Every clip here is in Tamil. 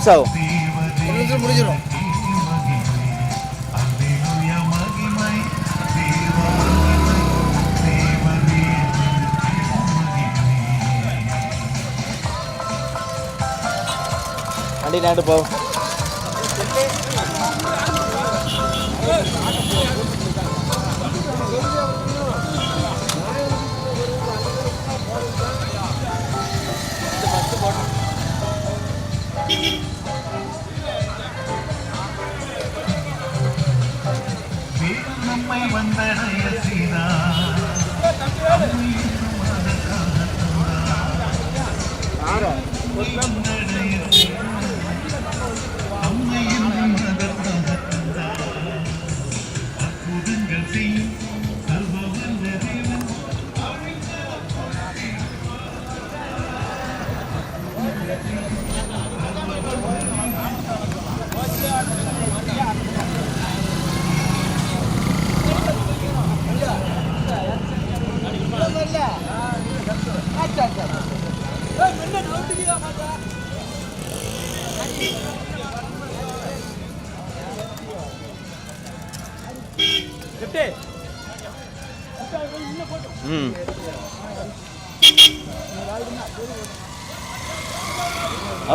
நிமிஷம் ஆகும். ஒரு நிமிஷம் முடிஞ்சிடும். வண்டி நாட்டு போ. நம்மை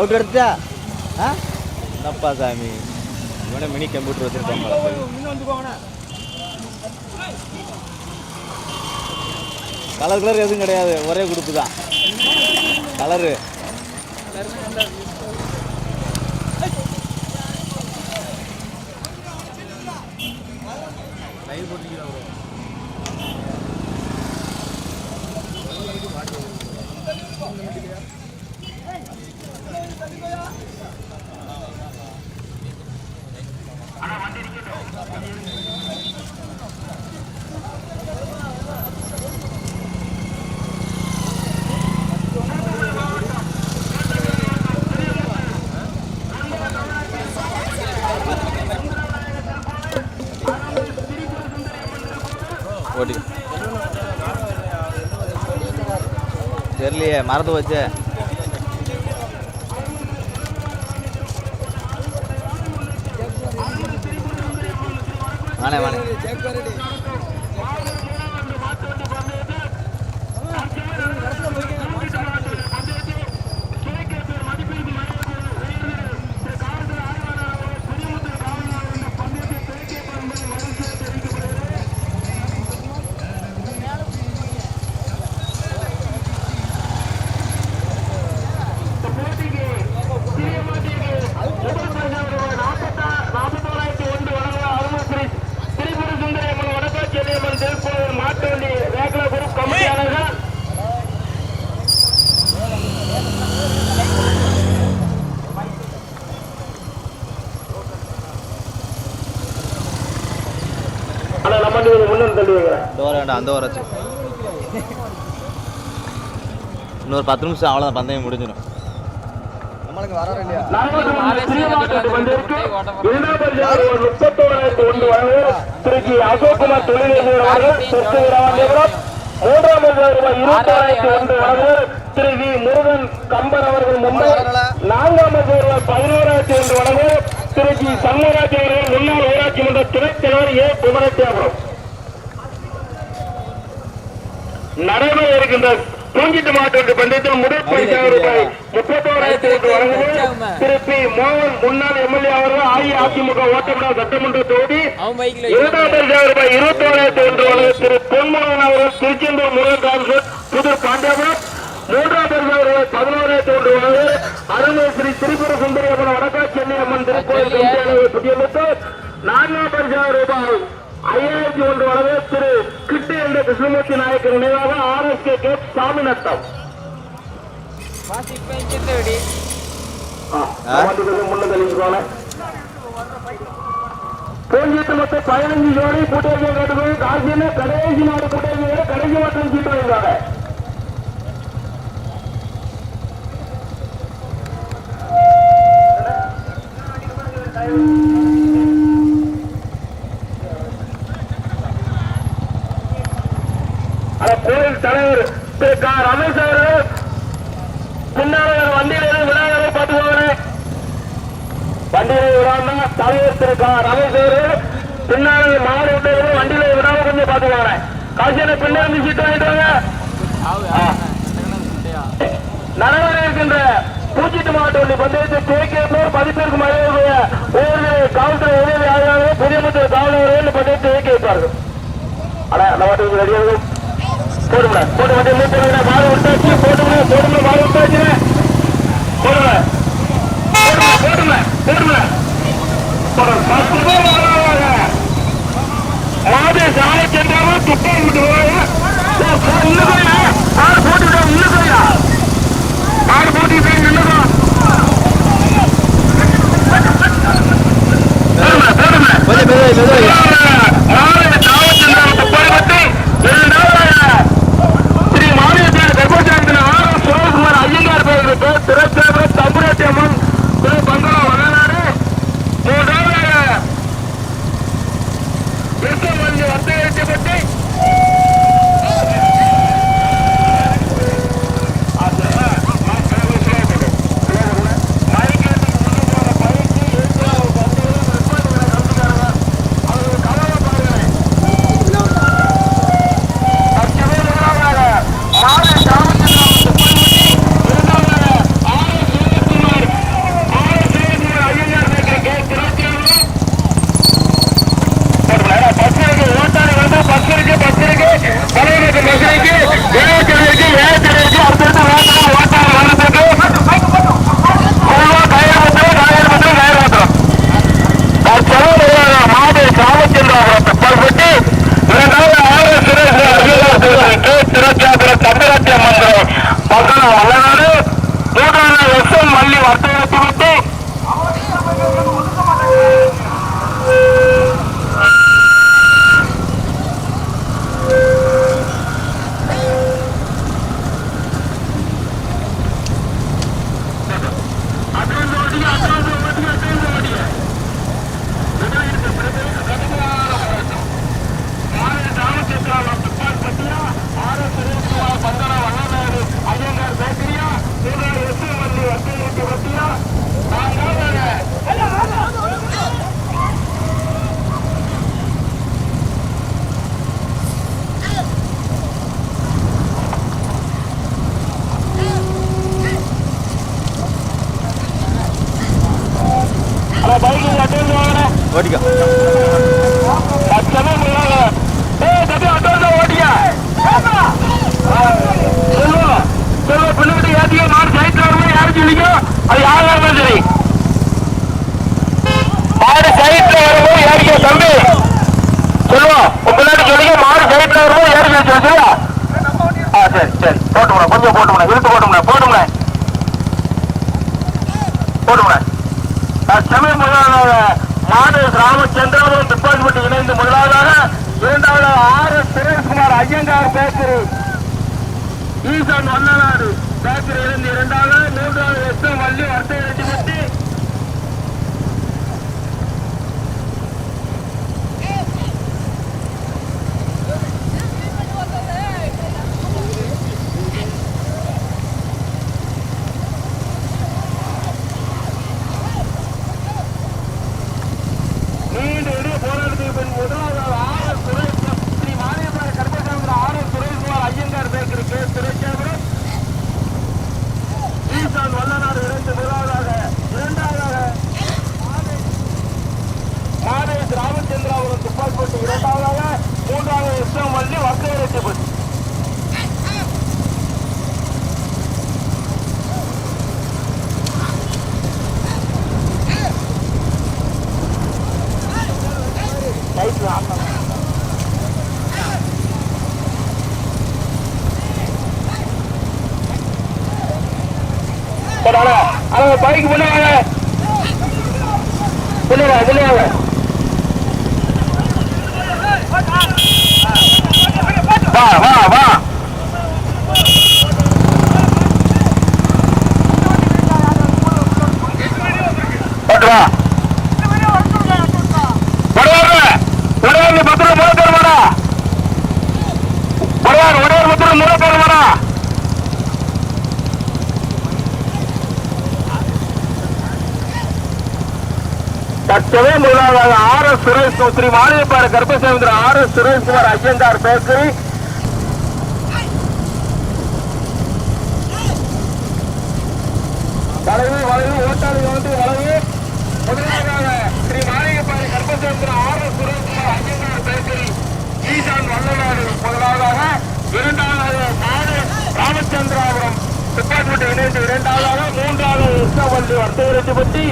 அவுட் எடுத்துட்டா ஆ? என்னப்பா சாமி? இவனை மினி கம்ப்யூட்டர் வச்சிருக்கான் கலர் கலர் எதுவும் கிடையாது. ஒரே குடுப்பு தான். கலரு ஓட்டி வரலையே மறந்து வச்சு வாணே வாணே. வர வேண்டாம் அந்த வர இன்னொரு பத்து நிமிஷம் அவ்வளோதான் பந்தயம் முடிஞ்சிடும் நம்மளுக்கு வராரு இல்லையா திருச்சி அசோக்குமார் தொழிலதிபர் அவர்கள் தெற்கு வீரவாண்டியபுரம் மூன்றாம் ரூபாய் இருபத்தாயிரத்தி ஒன்று வழங்குவர் திரு வி முருகன் கம்பர் அவர்கள் மும்பை நான்காம் ரூபாய் பதினோராயிரத்தி ஒன்று வழங்குவர் திருச்சி சண்முகராஜ் அவர்கள் முன்னாள் ஊராட்சி மன்ற துணைத் தலைவர் ஏ. குமரத்தியாபுரம் நடைபெற இருக்கின்ற பூஞ்சிட்டு மாட்டு பந்தயத்தில் முதல் பரிசாக ரூபாய் முப்பத்தோராயிரத்தி ஒன்று வழங்குவது திரு பி மோகன் முன்னாள் எம்எல்ஏ அவர்கள் அஇஅதிமுக ஓட்டப்பட சட்டமன்ற தொகுதி. இரண்டாம் பரிசாக ரூபாய் இருபத்தோராயிரத்தி ஒன்று வழங்க திரு பொன்மோகன் அவர்கள் திருச்செந்தூர் முருகன் புதூர் பாண்டியபுரம். மூன்றாம் பதினோராயிரத்தி ஒன்று வழங்க அருமை ஸ்ரீ திரிபுர சுந்தரி அம்மன் வடக்கா சென்னை அம்மன் திருக்கோயில் புதியமுத்தூர் நான்காம் பரிசாக ரூபாய் ஐயாயிரத்தி ஒன்று வழங்க திரு கிட்டு என்ற கிருஷ்ணமூர்த்தி நாயக்கர் நினைவாக R S K K Saminatham. முன்ன தெளிச்சுக்கோங்க பூஞ்சிட்டு மொத்தம் பதினஞ்சு ஜோடி கேட்டுக்கோங்க காசின்னு கடைசி நாடு கூட்டணி கடைசி மட்டும் சீட்டு வாங்கிக்காங்க கோயில் தலைவர் திரு கா. ரமேஷ் அவர்கள் பின்னாளர் வண்டியிலிருந்து விநாயகரை பார்த்துக்கோங்க வண்டியில விடாம தலைவர் திரு கா. ரமேஷ் அவர்கள் பின்னாளர் மாவட்டத்திலிருந்து வண்டியில விடாம கொஞ்சம் பார்த்துக்கோங்க காசியான பின்னாடி சீட்டு வாங்கிட்டு வாங்க? நடவடிக்கை இருக்கின்ற பூச்சிட்டு மாவட்ட வண்டி பந்தயத்தை துவக்கியவர் பதிப்பிற்கு மழையுடைய ஒவ்வொரு காவல்துறை உதவி ஆய்வாளர் புதியமுத்தூர் காவலர்கள் பந்தயத்தை இயக்கி வைப்பார்கள் அடா நம்ம வாட்டுக்கு ரெடியாக போடுங்க போட்டு வண்டி மூட்டு மாடு விட்டாச்சு போடுங்க போடுங்க மாடு விட்டாச்சு போடுங்க போடுங்க போடுங்க போடுங்க பத்து பேர் வர்றாங்க மாடு சாலை சென்றாலும் துப்பம் விட்டுருவாங்க இன்னும் மாடு போட்டு விட இன்னும் மாடு போட்டு 快点里别这里别 செல்வம் உங்க மாடு கைட்ல வரும்போது ஏறி வச்சு சரியா ஆ சரி சரி. போட்டுமுன கொஞ்சம் போட்டுமுன இழுத்து போட்டுமுன போட்டுமுன போட்டுமுன சமயம் முதலாளர் மாடு ராமச்சந்திரபுரம் டிபார்ட்மெண்ட் இணைந்து முதலாவதாக இரண்டாவது R S Sureshkumar Iyengar bakery. Esan Vallanadu bakery இருந்து இரண்டாவது மூன்றாவது எஸ் எம் வள்ளி வர்த்தக ரெட்டிப்பட்டி நீண்ட இடையே போராட்டத்துக்கு பின் முதலாவது R S Suresh Sri Mariamman Karuppasamy R S Sureshkumar Iyengar bakery K Sureshapuram Esan Vallanadu இணைந்து முதலாவதாக இரண்டாவதாக மாதேஷ் ராமச்சந்திராபுரம் துப்பாக்கிப்பட்டி இரண்டாவதாக மூன்றாவது எஸ் எம் வள்ளி வர்த்தக ரெட்டிப்பட்டி பைக் முன்ன வாங்க முன்ன வாங்க முன்ன வாங்க வா வா வா. போட்டு வா. தற்சமய முதலாவதாக R S Suresh Sri Maligaiparai Karppasendra R S Sureshkumar Iyengar bakery. வளைவு வளைவு ஓட்டாளி வந்து வளைவு. முதலாவதாக Sri Maligaiparai Karppasendra R S Sureshkumar Iyengar bakery. Esan Vallanadu. முதலாவதாக இரண்டாவது நாடு ராமச்சந்திராபுரம். டிபார்ட்மெண்ட் இணைந்து இரண்டாவதாக மூன்றாவது கிருஷ்ணவல்லி வர்த்தகரெட்டிப்பட்டி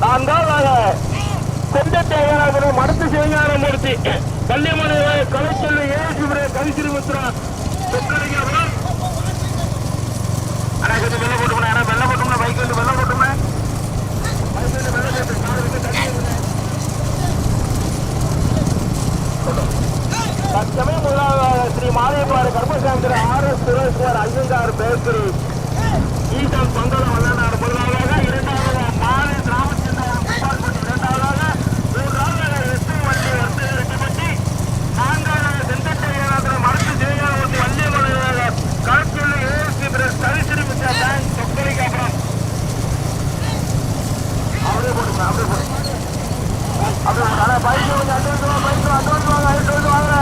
நான்காவதாக செந்தத்தேவராஜர் மடத்து சிவஞானமூர்த்தி பள்ளிமலை கலைச்சொல்லி ஏசுபுர கவிசிறுமித்ரா சொக்கலிங்காபுரம் அண்ணா கொஞ்சம் வெள்ள போட்டுக்கணும் அண்ணா வெள்ள போட்டோம்னா பைக் வந்து வெள்ள போட்டோம்னா பைக் வந்து வெள்ள போட்டு கார் வந்து தண்ணி ஊத்துனேன். தற்சமயம் முதலாவதாக ஸ்ரீ மாலையப்பாறு கர்மசாமித்திர R S Sureshwar Iyengar bakery Eshan பங்களம் வல்லநாடு முதலாவதாக இரண்டாவதாக மாலை ராமச்சந்திரன் குமார்பட்டி இரண்டாவதாக மூன்றாவதாக எட்டு வள்ளி வர்த்தக ரெட்டிப்பட்டி நான்காவதாக செந்தட்டை ஏனாத்திர மரத்து ஜெயகாலமூர்த்தி வள்ளியமலையாக களச்சொல்லி ஏஎஸ்பி பிரஸ் தரிசிரி மிஸ்ரா பேங்க் சொக்கலிக்கு அப்புறம் அப்படியே போடுங்க அப்படியே போடுங்க அப்படியே போடுங்க ஆனால் பைக் கொஞ்சம் அட்வான்ஸ் வாங்க பைக் அட்வான்ஸ் வாங்க அட்வான்ஸ் வாங்க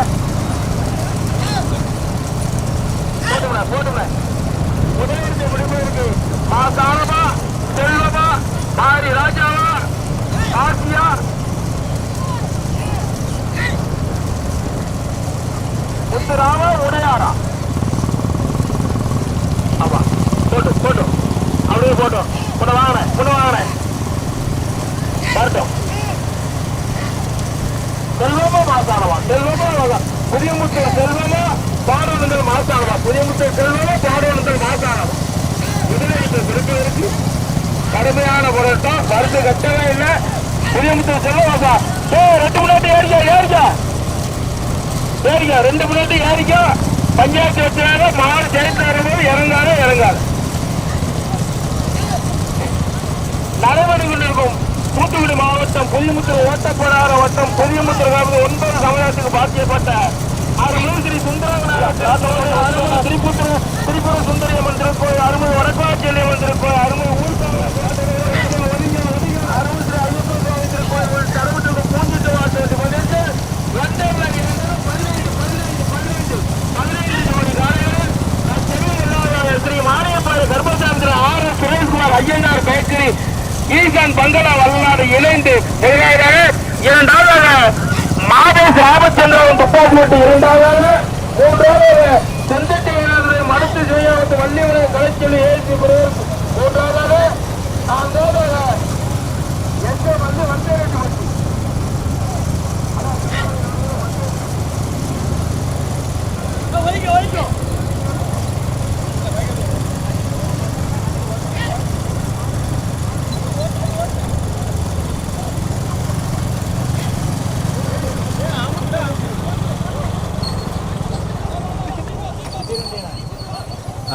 போட்டுங்க போட்டுங்க முதலிருந்து முடிவு இருக்கு செல்வமா பாரி ராஜாவா ஆசியா? முத்துராமா உடையாரா? ஆமா போட்டு போட்டு. அப்படியே போட்டோம் கூட வாங்கினேன் கூட வாங்கினேன் வரட்டும். செல்வமா மாசானவா? செல்வமா புதிய முத்து செல்வமா பாடவனங்கள் மாசானவா? புதிய முத்து செல்வமா பாடவனங்கள் மாசானவா? இதுல இந்த கடுமையான போராட்டம். மருந்து கட்டவே இல்லை. புதிய முத்து செல்வமாசா ஏ ரெண்டு முன்னாடி ஏறிக்கா ஏறிக்கா. ஏறிக்கா ரெண்டு முன்னாடி ஏறிக்கா. பஞ்சாயத்து வச்சாங்க மாடு ஜெயித்து வரும்போது இறங்காரு இறங்காது. நடைபெற்று கொண்டிருக்கும் தூத்துக்குடி மாவட்டம் புதியமுத்தூர் ஓட்டப்படாத வட்டம் புதியமுத்தூர் ஒன்பது சமுதாயத்துக்கு பாத்தியப்பட்ட ஸ்ரீ சுந்தரங்கநாத திருப்பூர் திரிபுத்திர திரிபுர சுந்தரியம்மன் திருக்கோயில் அருள்மிகு வடக்காட்சியம்மன் திருக்கோயில் அருள்மிகு ஊர்சாமி திருக்கோயில் கருவத்துக்கு பூஞ்சிட்டு பதினைந்து ஸ்ரீ மாரியப்பாறை கர்ப்பசாமித்திர R S Sureshkumar Iyanar bakery Eshan bungalow Vallanadu இணைந்து முதலாவதாக இரண்டாவதாக மாதேஷ் ராமச்சந்திரன் துப்பாக்கி வெட்டு இரண்டாவதாக மூன்றாவதாக செந்தட்டி வீரர்கள் மடுத்து செய்யாவத்து வள்ளிவரை கலைச்சொல்லி ஏசி மூன்றாவது நான்காவதாக எந்த வந்து வந்து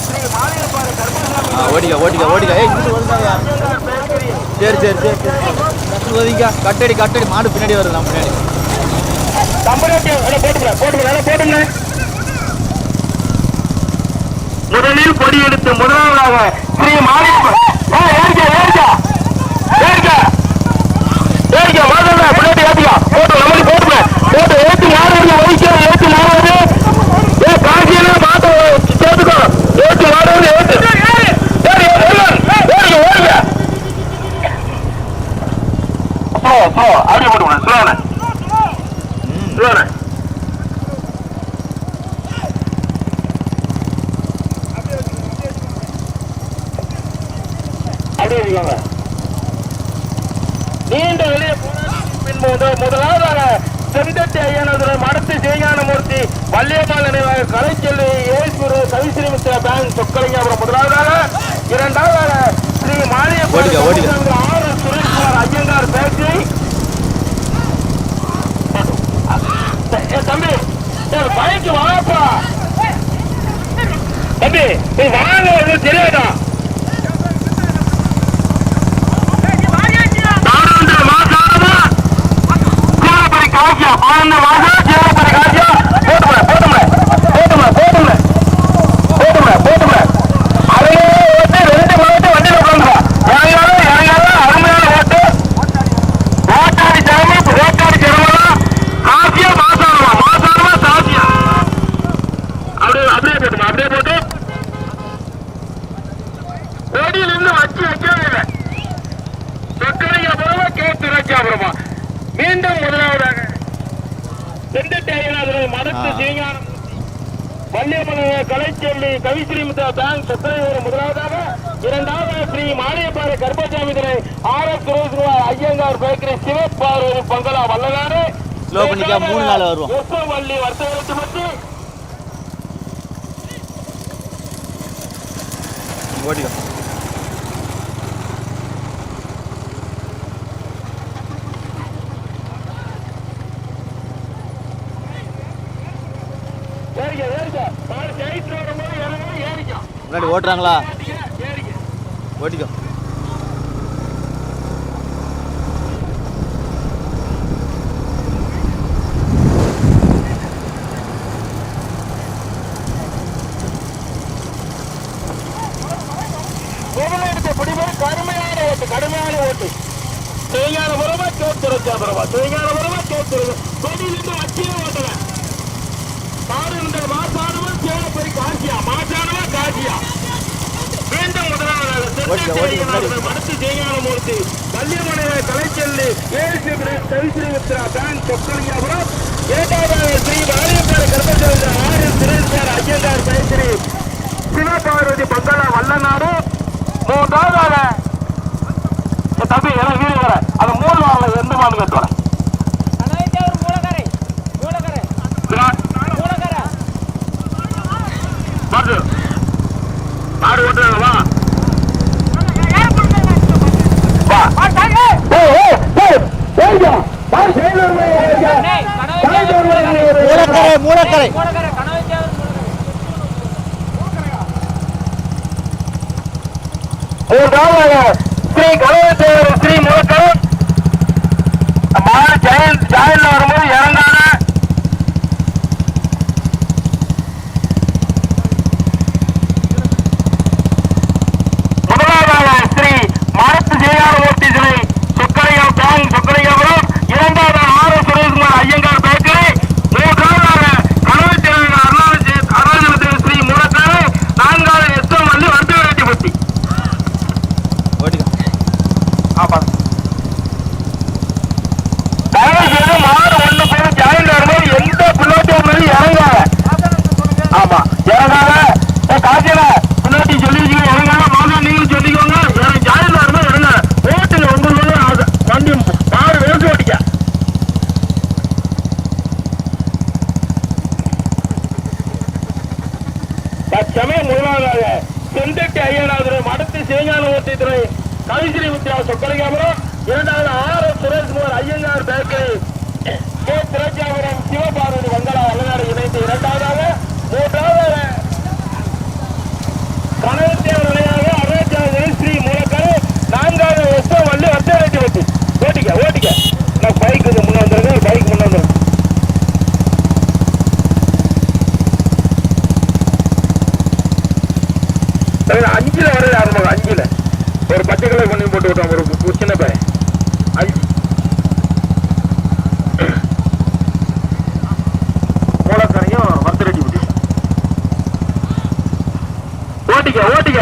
ஸ்ரீ மாளிகைப்பாறை கர்ப்பசாமி ஓடிக்க ஓடிக்க ஓடிக்க. ஏய் சரி சரி சரி சரி. கட்டடி கட்டடி. மாடு பின்னாடி வருது நான் பின்னாடி. முதலில் கொடி எடுத்து முதலாவதாக ஸ்ரீ மாளிகை ஏறிக்க ஏறிக்க ஏறிக்க ஏறிக்க வாங்க போட்டு நமக்கு போட்டுங்க போட்டு பேங்க் சொக்கலிங்காபுரம் முதலாவதாக இரண்டாவதாக ஸ்ரீ. ஆர் எஸ் சுரேஷ்குமார் ஐயங்கார் ஏ, தம்பி பைக்கு வாப்பா தம்பி நீ வாங்க வந்து தெரியாதா? நாடாளுமன்ற மாசாரமா ஜீவபரி காட்சியா ஆனந்த மாசா ஜீவபரி காட்சியா போட்டுமே போட்டுமே போட்டுமே போட்டுமே போட்டுமே போட்டுமே அதையே ஓட்டு ரெண்டு மாவட்டம் வண்டியில் உட்காந்துருவா இறங்காலும் இறங்காலும் அருமையான ஓட்டு ஓட்டாடி திறமை ஓட்டாடி திறமை காசியா மாசாரமா மாசாரமா காசியா அப்படியே அப்படியே போட்டுமா அப்படியே போட்டு கொடியில இருந்து வச்சு வைக்காதீங்க சொக்கரையாபுரமா கேத்துரைக்காபுரமா மீண்டும் முதலாவதாக செந்தட்டையனாதரவு மடத்து ஆ. சீங்கானம் வள்ளியம்மன் கலைச்சொல்லி கவிஸ்ரீமுத்தா பேங்க் சொக்கரையூர் முதலாவதாக இரண்டாவது ஸ்ரீ மானியப்பாறை கர்ப்பசாமி துறை R S Sureshkumar Iyengar bakery Sivaparvathi bungalow Vallanadu. மூணு நாள் வருவோம். வர்த்தகத்தை பற்றி ஓடிக்கோ ஏறிக்க ஏறிக்க மாடு ஜெயிச்சு வரும்போது இறங்கணும் ஏறிக்க முன்னாடி ஓட்டுறாங்களா? ஏறிக்க ஓட்டிக்கோ முதலெடுத்த கடுமையான ஓட்டு கடுமையான ஓட்டு. தேங்கான முறமா சோத்துரைச்சா பரவா தேங்கான முறமா சோத்துரை கொடியிலிருந்து வச்சியே ஓட்டல. மாடு இருந்தது மாசானவன் சேவப்பரி காசியா? மாசானவா காசியா? மீண்டும் முதலாவதாக. மடத்து தேங்கானமூர்த்தி கல்யாணமனை கலைச்செல்லி கவிஸ்ரீமித்ரா பேங்க் சொக்கலியாபுரம் இரண்டாவதாக ஸ்ரீ வாரியப்பாறை கர்ப்பசாமி ஆர் எஸ் சுரேஷ்கார் ஐயங்கார் பேசிரி சிவபார்வதி பங்களா வல்லநாடு. மூன்றாவதாக தம்பி எனக்கு வீடு வர அது மூணு வாரில் எந்த மாடு கேட்டு வரேன் கணவன் மூலக்கரை மூலக்கரை மூலக்கரை மாடு மாடு ஓட்டுறாங்க வா வா ஏய், ஏய், ஏய், ஏய்யா, மாடு சைடுல இருங்க, ஏய்யா. சைடுல இருங்க, ஏய்யா. மூலக்கரை மூலக்கரை மூலக்கரை கணவன் ஸ்ரீ கணவத்தேவர் ஸ்ரீ வரும்போது இறங்காத முதலாவதாக ஸ்ரீ மரத்து ஜெயாரமூர்த்தி ஸ்ரீ சொக்கரையா பேங்க் சொக்கரையாபுரம் இரண்டாவதாக R S Sureshkumar Iyengar bakery மூன்றாவதாக கணவத்தேவர் அருணாச்சல அருணாச்சலத்தேவர் ஸ்ரீ முழக்காரு நான்காவது எஸ் எம் வள்ளி வர்த்தகராட்டிபட்டி ஓட்டிக்கோ ஆமா தயவு செய்து மாடு ஒண்ணு போய் ஜாயின் வரும்போது எந்த பிள்ளைட்டும் மேலும் இறங்காத ஆமா இறங்காத ஏ காய்ச்சல பின்னாடி சொல்லி வச்சுக்கோங்க இறங்காத மாதம் நீங்களும் சொல்லிக்கோங்க எனக்கு ஜாயின் வரும்போது இறங்காத ஓட்டுங்க உங்களுக்கு ஆசை வண்டி மாடு வேசு ஓட்டிக்க தற்சமயம் முதலாவதாக செந்தட்டி ஐயனாதுரை மடத்து சிவஞான ஓட்டித்துறை கவிஸ்ரீ முத்தியா சொக்கலிங்காபுரம் இரண்டாவது R S Sureshkumar Iyengar bakery K திரட்சியாபுரம் Sivaparvathi வங்கலா வல்லநாடு இணைந்து இரண்டாவதாக மூன்றாவது கனகத்தேவர் நிலையாக அருணாச்சல ஸ்ரீ மூலக்கரு நான்காவது எஸ்ஓ வள்ளி வர்த்தகராட்சி வட்டி. ஓட்டிக்க ஓட்டிக்க. நான் பைக்கு முன்னே வந்துருங்க பைக் முன்ன வந்துருங்க தலைவர், அஞ்சுல வர ஆரம்பம் அஞ்சுல. ஒரு பச்சை கலர் பண்ணி போட்டு விட்டோம் ஒரு சின்ன பையன் அஞ்சு மூலக்கரையும் வர்த்தரெட்டி குட்டி ஓட்டிக்க ஓட்டிக்க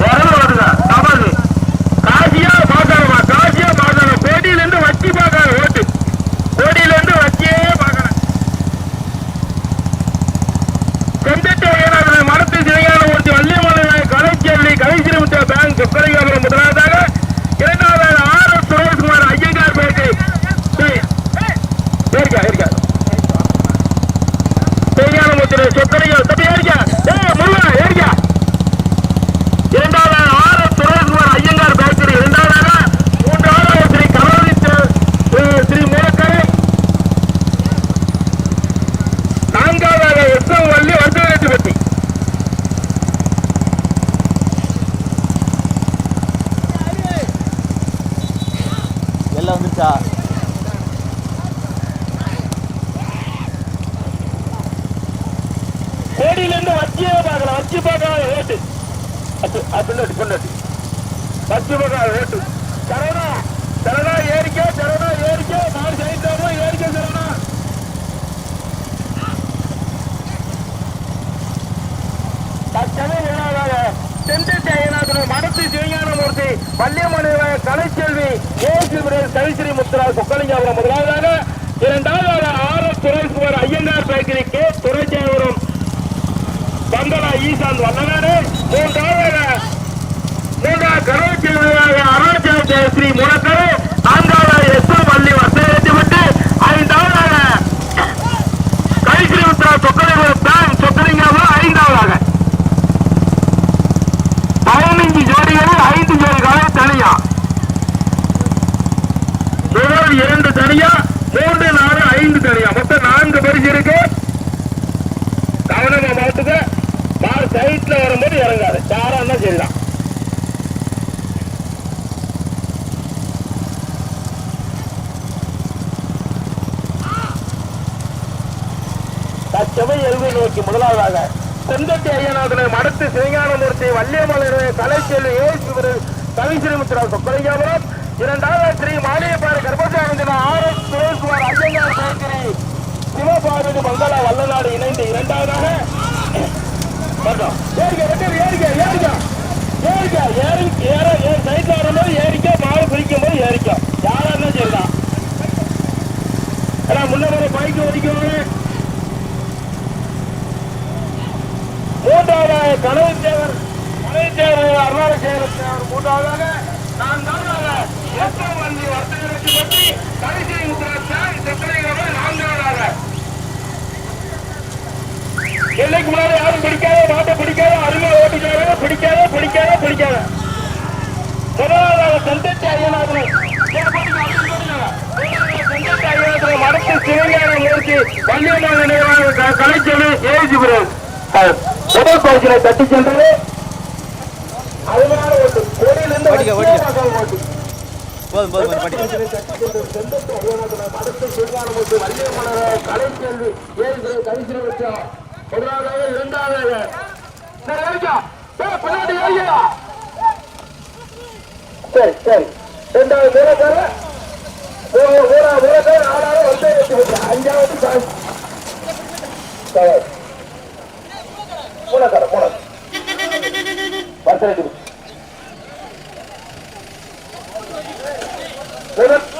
விரல் வருங்க தபாது காசியா பார்க்கணுமா காசியா பார்க்கணும் கோடியில இருந்து வச்சு பார்க்கணும் ஓட்டு கோடியில இருந்து வச்சே பார்க்கணும் செந்தட்டு வகையான மரத்து சிவையான ஒருத்தி வள்ளியமலை கலைச்செல்வி கலைசி ஏறிக்கா ஏறிக்கா செய்யானமுத்திரை சொக்கரையா தம்பி ஏறிக்கா ஏ முருகா ஏறிக்கா இரண்டாவது ஆறு சுரேஷ்குமார் ஐயங்கார் பேக்கரி இரண்டாவதாக மூன்றாவது ஸ்ரீ கலவரி ஸ்ரீ மூலக்கரை நான்காவதாக எஸ்எம் வள்ளி வந்தவரெட்டிப்பட்டி எல்லாம் வந்துருச்சா கோடியிலிருந்து வச்சியே பார்க்கலாம் வச்சு பார்க்கலாம் ஓட்டு அது பின்னாடி பின்னாடி. பச்சை பார்க்கலாம் ஓட்டு சரவணா சரவணா ஏறிக்க சரவணா ஏறிக்க. நாலு சைத்தாமோ ஏறிக்க சரவணா. தற்சமய வீணாக செந்தில் ஜெயநாதன் மடத்து சிவஞானமூர்த்தி வள்ளியம்மன் கலைச்செல்வி ஏசு கவிஸ்ரீ முத்துரா சொக்கலிங்காபுரம் முதலாவதாக இரண்டாவதாக R S Sureshkumar Iyengar bakery K. துரைஜாபுரம் bungalow ஈசான் வல்லநாடு. மூன்றாவதாக மூன்றாவது கரூர் அருணாச்சல ஸ்ரீ முனக்கரு நான்காவதாக எஸ் வள்ளி விட்டு ஐந்தாவதாக கவிஸ்ரீ முத்துரா சொக்கலிங்காபுரம் பேங்க் சொக்கலிங்காபுரம் ஐந்தாவதாக. பதினைஞ்சு ஜோடிகளில் ஐந்து ஜோடிகளை தனியா. முதல் இரண்டு தனியா மூன்று நாலு ஐந்து தனியா. மொத்தம் நான்கு பரிசு இருக்கு. கவனமா பார்த்துக்க. கார் சைட்ல வரும்போது இறங்காது. யாரா இருந்தா சரிதான் தச்சமை எல்வி நோக்கி முதலாவதாக. செந்தட்டி ஐயநாதனை மடத்து சிவஞானமூர்த்தி வள்ளியமலை கலைச்செல்வி ஏசு கவிஸ்ரீமுத்ரா சொக்கலிங்காபுரம் இரண்டாவது ஸ்ரீ மாளிகைப்பாறை கர்ப்பசானந்தின R S Sureshkumar Iyengar bakery Sivaparvathi Mangala Vallanadu இணைந்து இரண்டாவதாக. ஏறிக்க, ஏறிக்க. ஏறிக்க, ஏறி, ஏற, ஏ- சைட்ல வரும்போது ஏறிக்க, மாடு பிடிக்கும் போது ஏறிக்க. யாரா இருந்தாலும் சரிதான். ஏன்னா, முன்ன போற பைக் ஓடிக்கோங்க மூன்றாவதாக கனவு தேவர் கனவு தேவர் அருணாள மூன்றாவதாக நான்காவதாக ஏற்றம் வண்டி வர்த்தகருக்கு பற்றி கடைசி முத்திராட்சாய் செப்பனைகளை நான்காவதாக. எல்லைக்கு முன்னாடி யாரும் பிடிக்காத மாட்டை பிடிக்காத அருமை ஓட்டிக்காத பிடிக்காத பிடிக்காத பிடிக்காத. முதலாவதாக செந்தட்டி ஐயநாதன் செந்தட்டி சிவஞான மூர்த்தி நினைவாக ஏஜிபுரம் முதல் தட்டி சென்றது அதனால ஓட்டு கோடியிலிருந்து ஓடிக்க, ஓடிக்க. வச்சியே ஓட்டு போதும் போதும் போதும் படி செந்தட்டி ஐயநாதன் மடத்து சிவஞான மூர்த்தி வள்ளியம்மன் கலைச்செல்வி ஏஜிபுரம் கலைச்சொல்லி வச்சோம் முதலாவதாக இரண்டாவதாக சரி. சரி. சரி ரெண்டாவது மூலக்கார மூலக்கார நாலாவது வந்து அஞ்சாவது சரி மூலக்கார மூல வருஷம் எட்டு வச்சு. மூல-